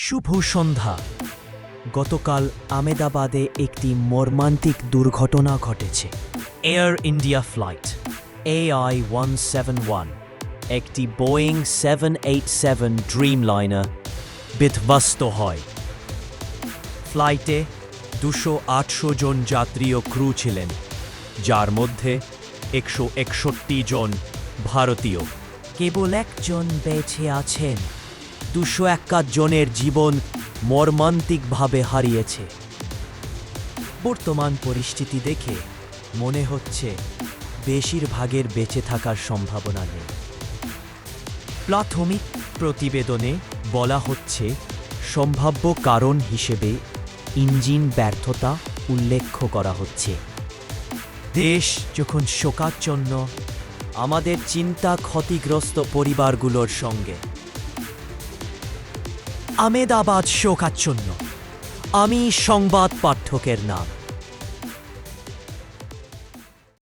শুভ সন্ধ্যা। গতকাল আমেদাবাদে একটি মর্মান্তিক দুর্ঘটনা ঘটেছে। Air India flight, AI one seven one, একটি Boeing seven eight seven Dreamliner বিধ্বস্ত হয়। ফ্লাইটে দুশো আটশো জন যাত্রী ও ক্রু ছিলেন, যার মধ্যে একশো একষট্টি জন ভারতীয়। কেবল একজন বেঁচে আছেন। দুশো একাশ জনের জীবন মর্মান্তিকভাবে হারিয়েছে। বর্তমান পরিস্থিতি দেখে মনে হচ্ছে বেশিরভাগের বেঁচে থাকার সম্ভাবনা নেই। প্রাথমিক প্রতিবেদনে বলা হচ্ছে, সম্ভাব্য কারণ হিসেবে ইঞ্জিন ব্যর্থতা উল্লেখ করা হচ্ছে। দেশ যখন শোকাচ্ছন্ন, আমাদের চিন্তা ক্ষতিগ্রস্ত পরিবারগুলোর সঙ্গে। আমেদাবাদ শোকাচ্ছন্ন। আমি সংবাদ পাঠকের নাম।